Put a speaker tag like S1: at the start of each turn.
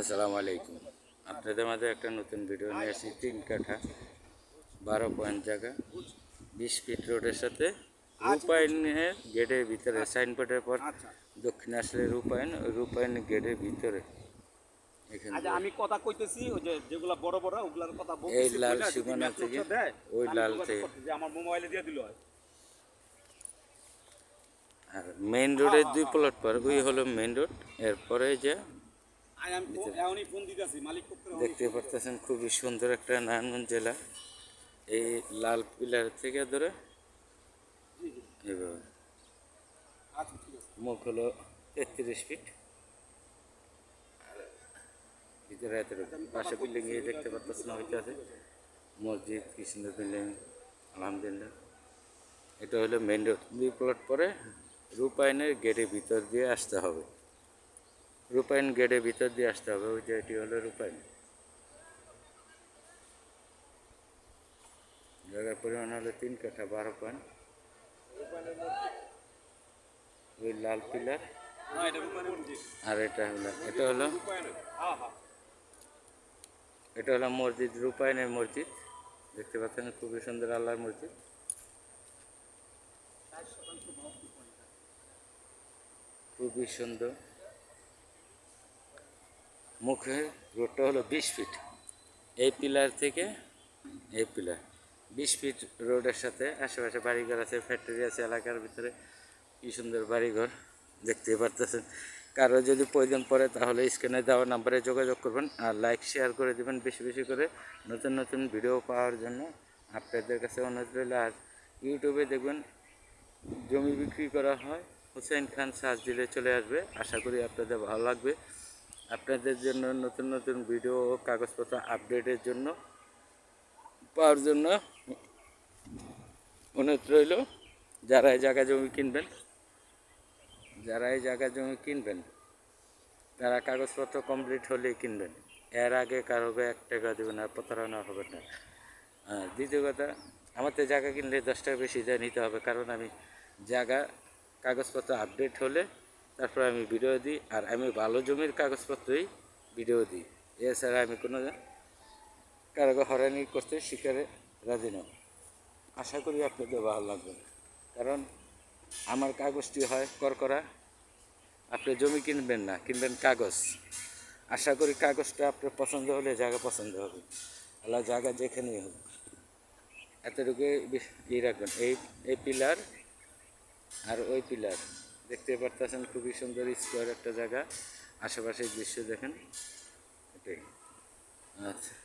S1: আসসালামু আলাইকুম। আপনাদের মাঝে একটা নতুন ভিডিও নিয়ে আসি। তিন কাঠা বারো পয়েন্ট জায়গা বিশ ফিট রোডের সাথে রূপায়ণের গেটের ভিতরে সাইনবোর্ডের পর দক্ষিণ আসলে রূপায়ণ রূপায়ণ গেটের ভিতরে। এখানে
S2: আচ্ছা আমি কথা কইতেছি ওই যে যেগুলা বড় বড় ওগুলার কথা বলতেছি
S1: এই লাল সীমানা থেকে
S2: দেয়,
S1: ওই লাল থেকে।
S2: আমার মোবাইলে দিয়ে দিল হয়।
S1: আর মেইন রোডের দুই প্লট পর ওই হলো মেইন রোড এরপরে যে দেখতে পারতেছেন খুবই সুন্দর একটা নারায়ণগঞ্জ জেলা। এই লাল পিলার থেকে ধরে এভাবে
S2: আচ্ছা
S1: মুখ হলো তেত্রিশ ফিট। ভিতরে পাশে বিল্ডিং এ দেখতে পাচ্ছেন হইতে আছে। মসজিদ কৃষ্ণ বিল্ডিং আলহামদুলিল্লাহ। এটা হলো মেন রোড দুই প্লট পরে রূপায়ণের গেটের ভিতর দিয়ে আসতে হবে। রূপায়ণ গেটের ভিতর দিয়ে আসতে হবে, ওই যে এটি হলো রূপায়ণ। জায়গার পরিমাণ হলো তিন কাঠা, বারো পয়েন্ট ওই লাল পিলার। আর এটা হলো এটা হলো এটা হলো মসজিদ, রূপায়ণের মসজিদ। দেখতে পাচ্ছেন, খুবই সুন্দর আল্লাহর মসজিদ। খুবই সুন্দর। মুখে রোডটা হলো বিশ ফিট। এই পিলার থেকে? এই পিলার। বিশ ফিট রোডের সাথে আশেপাশে বাড়িঘর আছে ফ্যাক্টরি আছে এলাকার ভিতরে কি সুন্দর বাড়িঘর দেখতে পারতেছেন। কারও যদি প্রয়োজন পড়ে তাহলে স্ক্রিনে দেওয়া নাম্বারে যোগাযোগ করবেন আর লাইক শেয়ার করে দেবেন বেশি বেশি করে নতুন নতুন ভিডিও পাওয়ার জন্য। আপনাদের কাছে অনুরোধ রইল আর ইউটিউবে দেখবেন জমি বিক্রি করা হয়। হুসেন খান সার্চ দিলে চলে আসবে। আশা করি আপনাদের ভালো লাগবে। আপনাদের জন্য নতুন নতুন ভিডিও ও কাগজপত্র আপডেটের জন্য পাওয়ার জন্য অনুরোধ রইল, যারা এই জায়গা জমি কিনবেন, যারা এই জায়গা জমি কিনবেন, তারা কাগজপত্র কমপ্লিট হলেই কিনবেন। এর আগে কারও এক টাকা দেবেন আর প্রতারণা হবে না। দ্বিতীয় কথা আমার তো জায়গা কিনলে দশ টাকা বেশি দিয়ে নিতে হবে, কারণ আমি জায়গা, কাগজপত্র আপডেট হলে তারপর আমি ভিডিও দিই, আর আমি ভালো জমির কাগজপত্রই ভিডিও দিই। এছাড়া আমি কোনো কারও হরানি করতে শিকারে রাজি নয় আশা করি আপনাদের ভালো লাগবে। কারণ আমার কাগজটি হয় করকরা। আপনি জমি কিনবেন না, কিনবেন কাগজ। আশা করি কাগজটা আপনার পছন্দ হলে জায়গা পছন্দ হবে। আল্লাহ জায়গা যেখানেই হোক। এতটুকু ই রাখবেন। এই এই পিলার আর ওই পিলার। দেখতে পারতেছেন খুবই সুন্দর স্কোয়ার একটা জায়গা। আশেপাশের দৃশ্য দেখেন। এটাই। আচ্ছা।